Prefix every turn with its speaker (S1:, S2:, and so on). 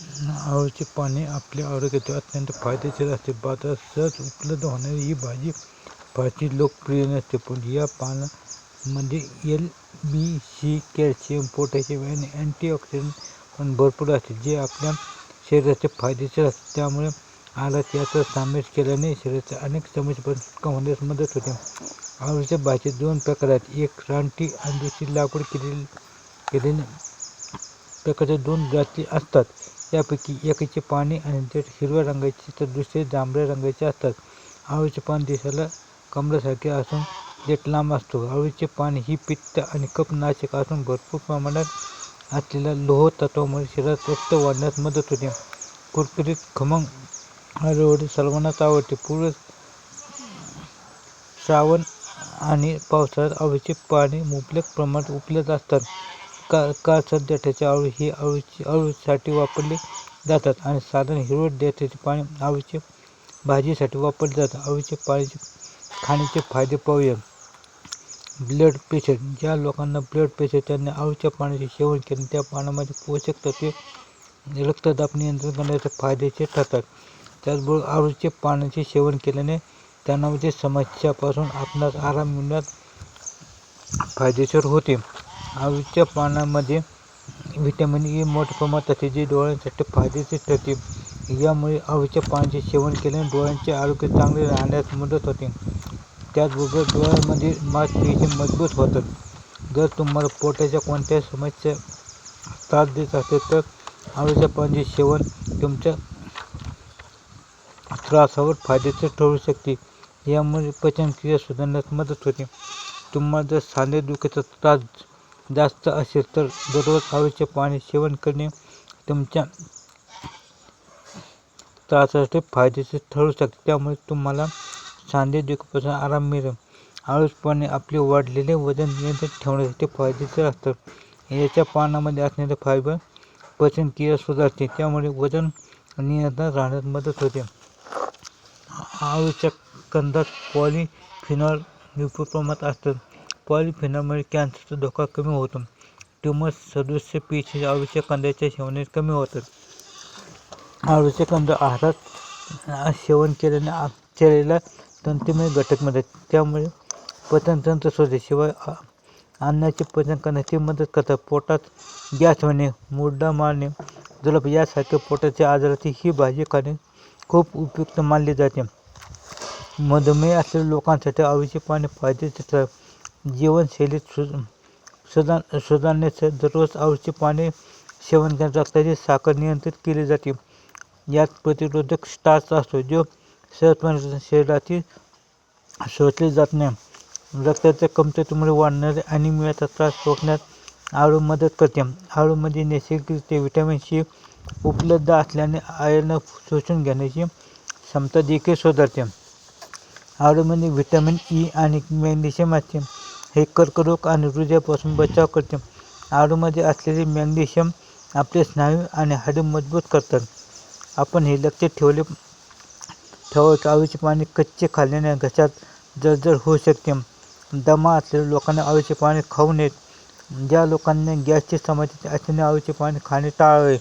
S1: आवळ्याचे पाणी आपल्या आरोग्यासाठी अत्यंत फायदेशीर असते. बाजारात सहज उपलब्ध होणारी ही भाजी फारशी लोकप्रिय नसते, पण या पानामध्ये L, B, C, calcium, potassium आणि अँटीऑक्सिडंट पण भरपूर असते, जे आपल्या शरीराचे फायदेशीर असते. त्यामुळे आहारात याचा समावेश केल्याने शरीराच्या अनेक समस्यांपासून सुटका होण्यास मदत होते. आवडीच्या भाजीचे दोन प्रकार आहेत, एक रानटी आणि दुसरी लागवड केलेल्या प्रकारच्या दोन जाती असतात. यापैकी एकाची पाने आणि देठ हिरव्या रंगाचे तर दुसरे जांभळ्या रंगाचे असतात. आवळ्याचे पान दिसायला कमलासारखे असून देठ लांब असतो. आवळ्याचे पाने ही पित्त आणि कपनाशक असून भरपूर प्रमाणात असलेल्या लोह तत्वामुळे शरीरात रक्त वाढण्यास मदत होते. कुरकुरीत खमंग आलूवडी सर्वांनाच आवडते. पूर्व श्रावण आणि पावसाळ्यात आवळ्याची पाने मुबलक प्रमाणात उपलब्ध असतात. काळसर आळू ही हे आळूसाठी वापरले जातात आणि साधारण हिरवट देठाचे पाने आळूचे भाजीसाठी वापरले जातात. आळूचे पाण्याचे खाण्याचे फायदे पाहूया. ब्लड प्रेशर ज्या लोकांना ब्लड प्रेशर त्यांनी आळूच्या पाण्याचे सेवन केले त्या पाण्यामध्ये पोषक तत्वे रक्तदाब नियंत्रण करण्याचे फायदेशीर ठरतात. त्याचबरोबर आळूचे पानांचे सेवन केल्याने तणावाच्या समस्यापासून आपणास आराम मिळण्यास फायदेशीर होते. आवळीच्या पानांमध्ये व्हिटॅमिन ई e मोठ्या प्रमाणात असते, जे डोळ्यांसाठी फायदेशीर ठरते. यामुळे आवळीच्या पानांचे सेवन केल्याने डोळ्यांचे आरोग्य चांगले राहण्यास मदत होते. त्याचबरोबर डोळ्यांमधील मांसपेशी मजबूत होतात. जर तुम्हाला पोटाच्या कोणत्याही समस्या त्रास देत असेल तर आवळ्याच्या पानांचे सेवन तुमच्या त्रासावर फायदेशीर ठरू शकते. यामुळे पचनक्रिया सुधारण्यास मदत होते. तुम्हाला जर सांधे दुखीचा त्रास जास्त असेल तर दररोज आवळ्याचे पाने सेवन करणे तुमच्या त्रासासाठी फायदेशीर ठरू शकते. त्यामुळे तुम्हाला सांधेदुखीपासून आराम मिळेल. आळूस पाने आपले वाढलेले वजन नियंत्रित ठेवण्यासाठी फायदेशीर असतात. याच्या पानामध्ये असणारे फायबर पचनक्रिया सुधारते, त्यामुळे वजन नियंत्रण राहण्यास मदत होते. आळूच्या कंदात पॉलिफिनॉल विपुल प्रमाणात असतात. पॉलिफिनॉलमुळे कॅन्सरचा धोका कमी होतो. ट्यूमर सदस्य पेशी आवळ्याच्या कंदाच्या सेवनाने कमी होतात. आवळ्याचे कंद आहारात सेवन केल्याने शरीराला तंतुमय घटक मिळतात, त्यामुळे पचनतंत्र सुधारते. शिवाय अन्नाचे पचन करण्याची मदत करतात. पोटात गॅस होणे, मुरडा मारणे, जुलाब यासारख्या पोटाच्या आजाराची ही भाजी खाणे खूप उपयुक्त मानली जाते. मधुमेह असलेल्या लोकांसाठी आवळ्याची पाने फायदेशीर जीवनशैलीत सु सुधार सुधारण्यास दररोज आवश्यक पाने सेवन केल्याने रक्ताची साखर नियंत्रित केली जाते. यात प्रतिरोधक स्टार्च असतो, जो सहजपणे शरीरातील शोषले जात नाही. रक्ताच्या कमतरतेमुळे वाढणारे आणि मिळाचा त्रास रोखण्यात आळू मदत करते. आळूमध्ये नैसर्गिकरित्या व्हिटॅमिन सी उपलब्ध असल्याने आयर्न शोषून घेण्याची क्षमता देखील सुधारते. आळूमध्ये व्हिटॅमिन ई e आणि मॅग्नेशियम असते, हे कर्करोग आणि हृदयापासून बचाव करते. आळूमध्ये असलेले मॅग्नेशियम आपले स्नायू आणि हाडे मजबूत करतात. आपण हे लक्षात ठेवले की आळूचे पाणी कच्चे खाल्ल्याने घशात जळजळ होऊ शकते. दमा असलेल्या लोकांना आळूचे पाणी खाऊ नयेत. ज्या लोकांना गॅसची समस्या असल्याने आळूचे पाणी खाणे टाळावे.